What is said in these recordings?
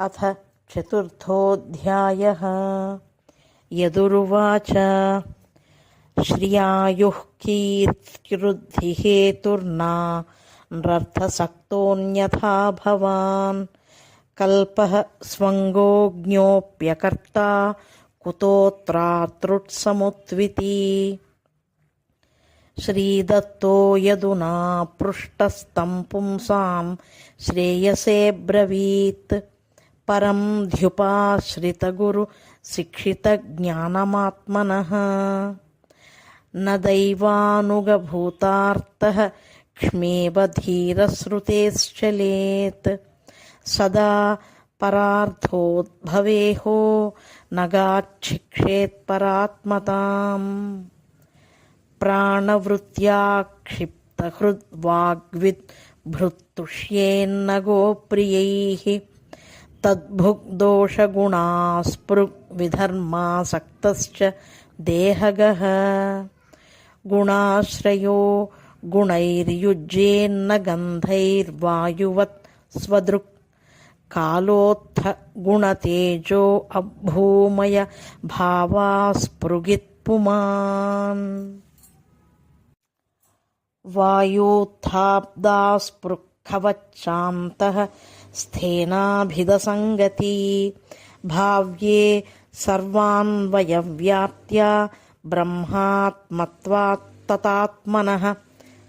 अथ चतुर्थोऽध्यायः। यदुरुवाच। श्रियायुः कीर्तिरुद्धिहेतुर्ना नर्थसक्तोऽन्यथा भवान्। कल्पः स्वङ्गोऽज्ञोऽप्यकर्ता कुतोऽत्रातृट्समुत्विति श्रीदत्तो यदुना पृष्टस्तं पुंसां श्रेयसे ब्रवीत्। परं ध्युपाश्रितगुरुशिक्षितज्ञानमात्मनः न दैवानुगभूतार्थः क्ष्मेव धीरश्रुतेश्चलेत् सदा परार्थोद्भवेहो नगाच्छिक्षेत्परात्मताम् प्राणवृत्त्या क्षिप्तहृद्वाग्विद्भृत्तुष्येन्न गोप्रियैः तद्भुग्दोषगुणास्पृग्विधर्मासक्तश्च देहगः। गुणाश्रयो गुणैर्युज्येन्न गन्धैर्वायुवत् स्वदृक्। कालोत्थ गुणतेजो अभूमय भावास्पृगित्पुमान्। वायूत्थाब्दास्पृक्खवच्चान्तः स्थेनाभिदसङ्गती। भाव्ये सर्वान्वयव्याप्त्या ब्रह्मात्मत्वात्ततात्मनः।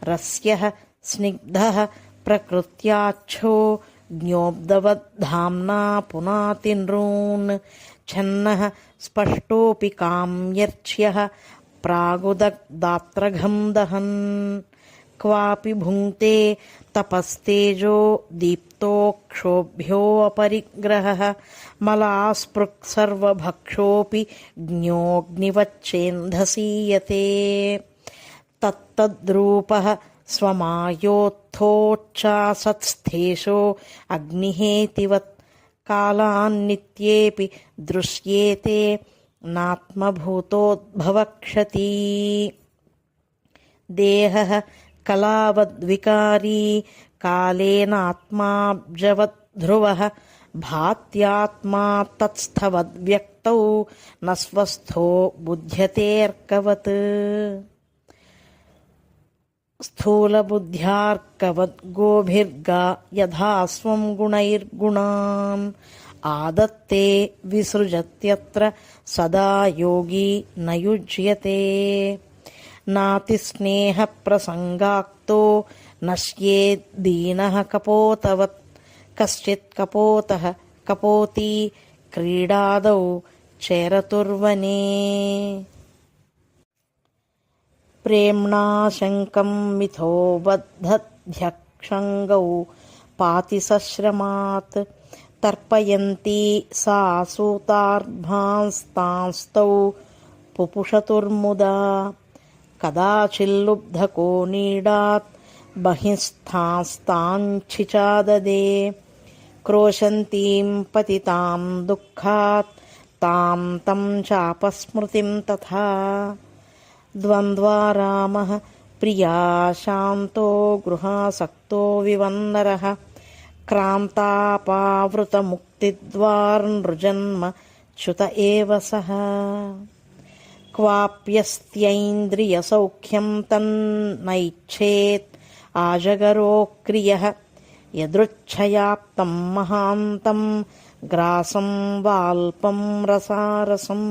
रस्यः स्निग्धः प्रकृत्याच्छो ज्ञोब्धवद्धाम्ना पुनाति नॄन् छन्नः स्पष्टोऽपि काम्यर्च्यः प्रागुदग्दात्रघं दहन् क्वापि भुङ्क्ते तपस्तेजो दीप्तो दीप्तोक्षोभ्योऽपरिग्रहः मलास्पृक्सर्वभक्षोऽपि ज्ञोऽग्निवच्चेन्धसीयते तत्तद्रूपः स्वमायोत्थोच्चासत्स्थेषो अग्निहेतिवत् कालान्नित्येऽपि दृश्येते नात्मभूतोद्भवक्षती। देहः कलावद्विकारी कालेनात्माब्जवद्ध्रुवः भात्यात्मा तत्स्थवद्व्यक्तौ न स्वस्थो बुध्यतेऽर्कवत् स्थूलबुद्ध्यार्कवद्गोभिर्गा यथा स्वं गुणैर्गुणान् आदत्ते विसृजत्यत्र सदा योगी न युज्यते। नातिस्नेहप्रसङ्गाक्तो नश्येद्दीनः कपोतवत् कश्चित् कपोतः कपोती क्रीडादौ चेरतुर्वने प्रेम्णा शङ्कं मिथो बद्धध्यक्षङ्गौ पाति सश्रमात् तर्पयन्ती सा सूतार्भांस्तांस्तौ पुपुषतुर्मुदा कदाचिल्लुब्धको नीडात् बहिस्थांस्ताञ्छिचाददे क्रोशन्तीं पतितां दुःखात् तां तं चापस्मृतिं तथा। द्वन्द्वारामः प्रिया शान्तो गृहासक्तो विवन्नरः क्रान्तापावृतमुक्तिद्वार्नृजन्म च्युत एव सः। క్వాప్యస్త్యైంద్రియసౌఖ్యం తన్నైచ్ఛేత్ ఆజగరోక్రియ యదృచ్ఛయాప్తం మహాంతం గ్రాసం వాల్పం రసారసం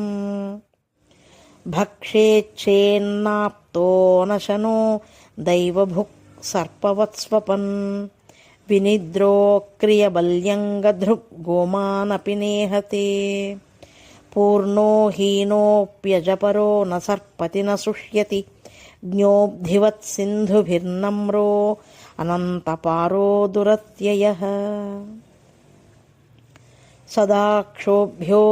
భక్షేచ్ఛేన్నాప్తో నశనో దైవభుక్ సర్పవత్స్వపన్ వినిద్రోక్రియబల్యంగధృ గోమానపి నేహతే पूर्णो हीनोऽप्यजपरो न सर्पति न शुष्यति ज्ञोब्धिवत्सिन्धुभिर्नम्रो अनन्तपारो दुरत्ययः। सदा क्षोभ्यो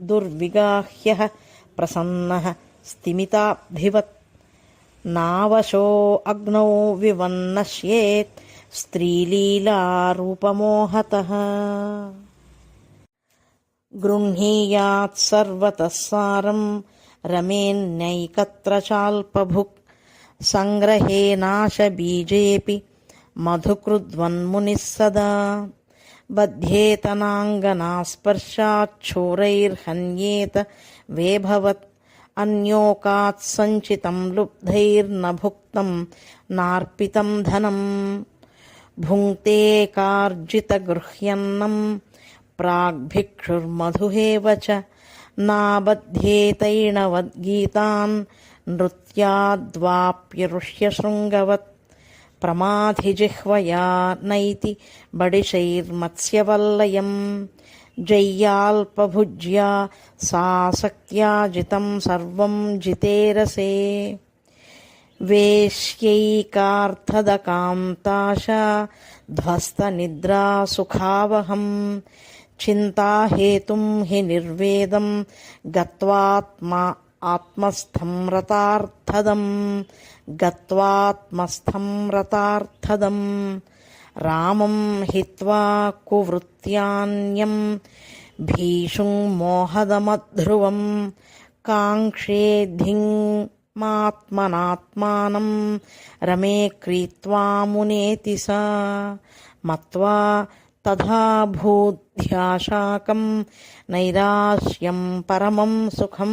दुर्विगाह्यः प्रसन्नः स्तिमिताब्धिवत् नावशो अग्नौ विवन्नश्येत् स्त्रीलीलारूपमोहतः। गृह्णीयात् सर्वतः सारं रमेन्नैकत्र चाल्पभुक् सङ्ग्रहेनाशबीजेऽपि मधुकृद्वन्मुनिः सदा बध्येतनाङ्गनास्पर्शाच्छूरैर्हन्येत वेभवत् अन्योकात् सञ्चितं लुब्धैर्न भुक्तं नार्पितं धनम् भुङ्क्ते कार्जितगृह्यन्नं प्राग्भिक्षुर्मधुहेव च नाबध्येतैणवद्गीतान् नृत्याद्वाप्यऋष्यशृङ्गवत् प्रमाधिजिह्वया नैति बडिशैर्मत्स्यवल्लयम् जय्याल्पभुज्या सासक्त्या जितं सर्वं जितेरसे वेश्यैकार्थदकान्ताशा చింతాహేతుం హి నిర్వేదం గత్వాత్మా ఆత్మస్థం రతార్థదం గత్వాత్మస్థం రతార్థదం రామం హిత్వా కువృత్యాన్యం భీషుం మోహదమధ్రువం కాంక్షే ధింగ్ మాత్మనాత్మానం రమే క్రీత్వా మునేతి సా మత్వా తథా భూత్ మిథ్యాశాకం నైరాశ్యం పరమం సుఖం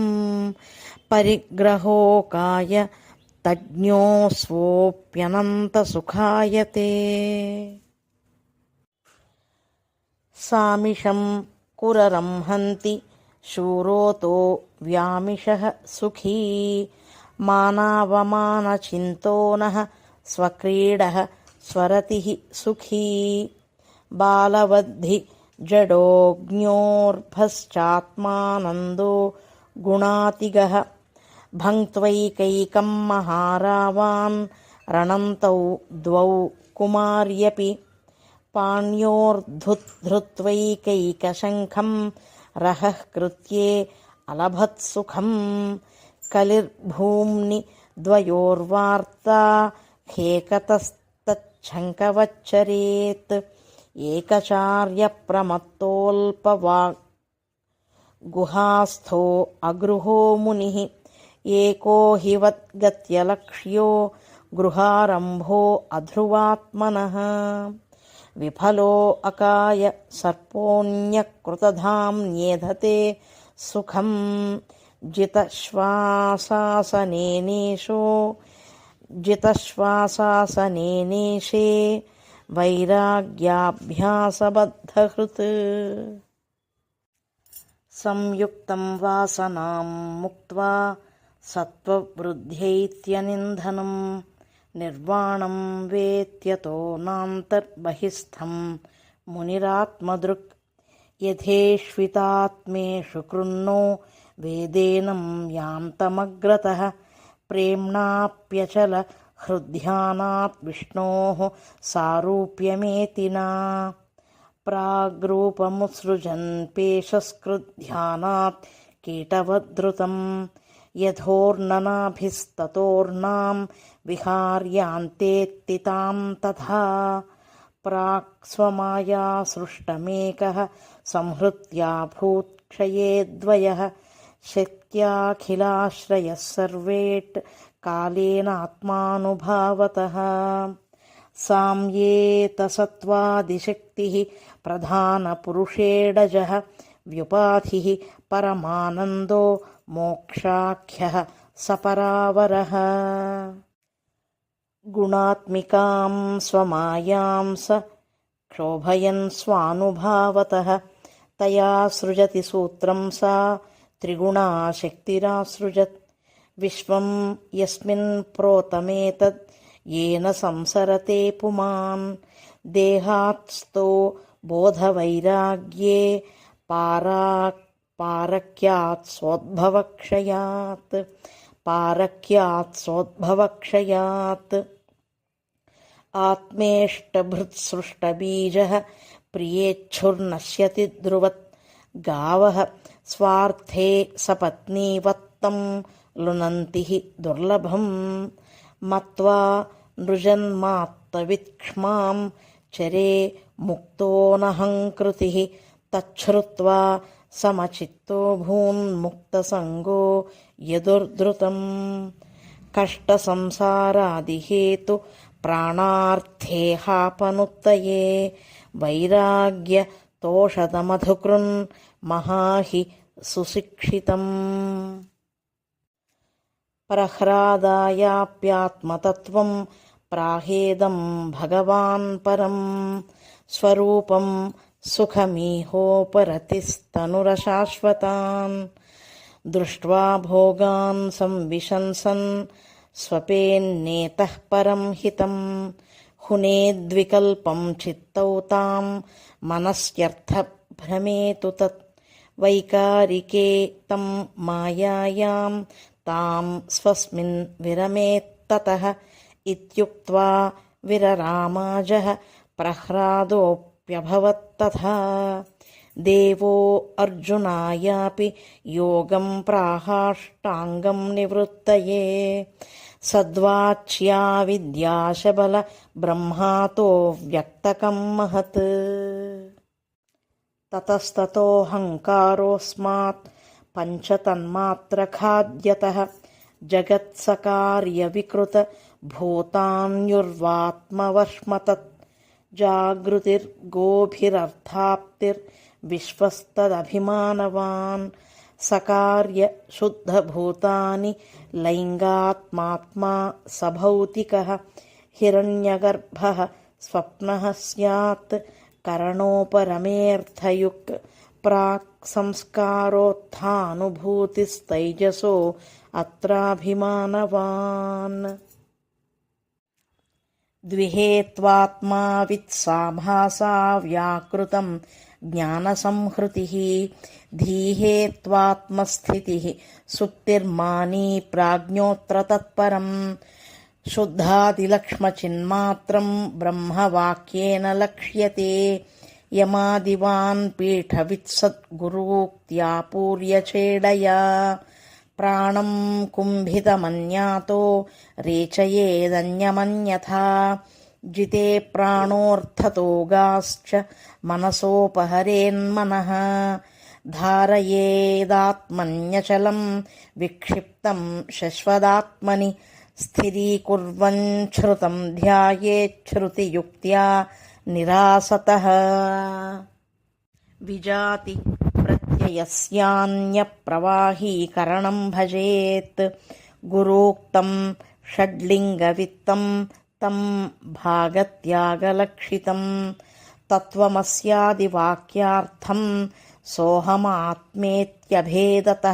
పరిగ్రహోకాయ తజ్ఞోస్వోప్యనంత సుఖాయతే సామిషం కురరం హంతి శూరోతో వ్యామిష సుఖీ మానావమానచింతోన స్వక్రీడ స్వరతి సుఖీ బాలవద్ధి जडोऽग्न्योर्भश्चात्मानन्दो गुणातिगः भङ्क्त्वैकैकं महारावान् रणन्तौ द्वौ कुमार्यपि पाण्योर्धृत्वैकैकशङ्खं रहः कृत्ये अलभत्सुखं कलिर्भूम्नि द्वयोर्वार्ता ह्येकतस्तच्छङ्कवच्चरेत् एकचार्यप्रमत्तोऽल्पवा गुहास्थो अगृहो मुनिः एको हि वद्गत्यलक्ष्यो गृहारम्भो अध्रुवात्मनः। विफलो अकाय सर्पोऽन्यकृतधाम्न्येधते सुखं जितश्वासासनेनेशो जितश्वासासनेनेशे వైరాగ్యాభ్యాసబద్ధహృత్. సంయుక్తం వాసనాం ముక్త్వా సత్వవృద్ధ్యైత్యనింధనం. నిర్వాణం వేత్యతో నాంతర్బహిస్థం మునిరాత్మదృక్. యథేష్వితాత్మేషు కృణో వేదేనం యాంతమగ్రత. ప్రేమ్ణాప్యచల हृद्ध्यानात् विष्णोः सारूप्यमेतिना प्राग्रूपमुत्सृजन् पेशस्कृध्यानात् कीटवद्धृतं यथोर्ननाभिस्ततोर्नां विहार्यान्तेत्तितां तथा। प्राक् स्वमाया सृष्टमेकः संहृत्या भूत्क्षये द्वयः। शक्याखिलाश्रयः सर्वेट् कालेनात्मानुभावतः साम्येतसत्त्वादिशक्तिः प्रधानपुरुषेडजः व्युपाधिः परमानन्दो मोक्षाख्यः सपरावरः गुणात्मिकां स्वमायां स क्षोभयन् स्वानुभावतः तया सृजति सूत्रं सा त्रिगुणा शक्तिरासृजत् विश्वं यस्मिन् प्रोतमेतद् येन संसरते पुमान् देहात्स्थो बोधवैराग्ये पाराक् पारक्यात् स्वोद्भवक्षयात् पारक्यात् स्वोद्भवक्षयात् आत्मेष्टभृत्सृष्टबीजः प्रियेच्छुर्नश्यति ध्रुवत् గావః స్వార్థే సపత్నీవత్తం లునంతి దుర్లభం. మత్వా నృజన్మాత్తవిక్ష్మాం చరే ముక్తోనహంకృతి తచ్చ్రుత్వా సమచిత్తో భూన్ముక్తసంగో యదుర్ధృతం. కష్టసంసారాదిహేతు ప్రాణార్థేహాపనుత్తయే వైరాగ్య తోషతమధుకృన్ महाहि सुशिक्षितम्। प्रह्रादायाप्यात्मतत्त्वं प्राहेदं भगवान् परं स्वरूपं सुखमीहोपरतिस्तनुरशाश्वतान्। दृष्ट्वा भोगान् संविशंसन् स्वपेन्नेतः परं हितं हुनेद्विकल्पं चित्तौ तां मनस्यर्थभ्रमेतु तत्। వైకారికే తం మాయాయాం తాం స్వస్మిన్ విరమేత్తతः ఇత్యుక్త్వా విరరామాజः ప్రహ్లాదోऽప్యభవత్తథా దేవో అర్జునాయాపి యోగం ప్రాహాష్టాంగం నివృత్తయే. సద్వాచ్యా విద్యాశబల బ్రహ్మాతో వ్యక్తకం ततस्ततोऽहङ्कारोऽस्मात् पञ्चतन्मात्रखाद्यतः जगत्सकार्यविकृतभूतान्युर्वात्मवश्मतत् जागृतिर्गोभिरर्थाप्तिर्विश्वस्तदभिमानवान् सकार्यशुद्धभूतानि लैङ्गात्मात्मा सभौतिकः हिरण्यगर्भः स्वप्नः स्यात् करणोपरमेऽर्थयुक् प्राक् संस्कारोत्थानुभूतिस्तैजसो अत्राभिमानवान् द्विहेत्वात्मा वित्साभासा व्याकृतं ज्ञानसंहृतिः। धीहेत्वात्मस्थितिः सुप्तिर्मानी प्राज्ञोऽत्र तत्परम् शुद्धादिलक्ष्मचिन्मात्रं ब्रह्मवाक्येन लक्ष्यते यमादिवान् पीठवित्सद्गुरूक्त्यापूर्यछेडया प्राणं कुम्भितमन्यातो रेचयेदन्यमन्यथा जिते प्राणोऽर्थतोगाश्च मनसोपहरेन्मनः धारयेदात्मन्यचलं विक्षिप्तं शश्वदात्मनि స్థిరీకుర్వన్ శ్రుతం ధ్యాయేచ్ఛ్రుతియుక్త్యా నిరాసత విజాతి ప్రత్యయస్యాన్యప్రవాహీకరణం భజేత్ గురోక్తం షడ్లింగవిత్తం తం భాగత్యాగలక్షితం తత్వమస్యాదివాక్యార్థం సోహమాత్మేత్యభేదత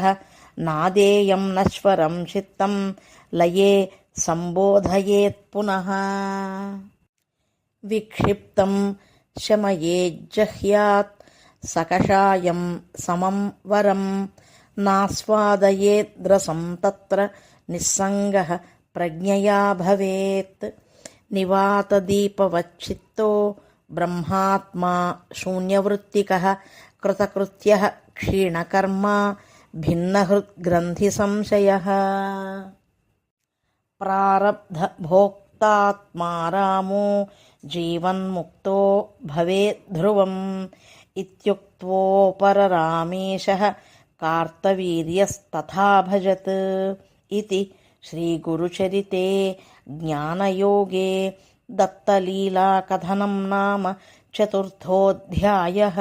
నాదేయం నశ్వరం చిత్తం లయే సంబోధయేత్ పునః. విక్షిప్తం శమయేజ్జహ్యాత్ సకషాయం సమం వరం నాస్వాదయేద్రసం తత్ర నిస్సంగ ప్రజ్ఞయా భవేత్. నివాతదీపవచ్చిత్తో బ్రహ్మాత్మా శూన్యవృత్తిక కృతకృత్య క్షీణకర్మ భిన్నహృద్గ్రంథిసంశయ प्रारब्धभोक्तात्मा रामो जीवन्मुक्तो भवेद्ध्रुवम् इत्युक्त्वोपररामेशः कार्तवीर्यस्तथा भजत् इति श्रीगुरुचरिते ज्ञानयोगे दत्तलीलाकथनं नाम चतुर्थोऽध्यायः।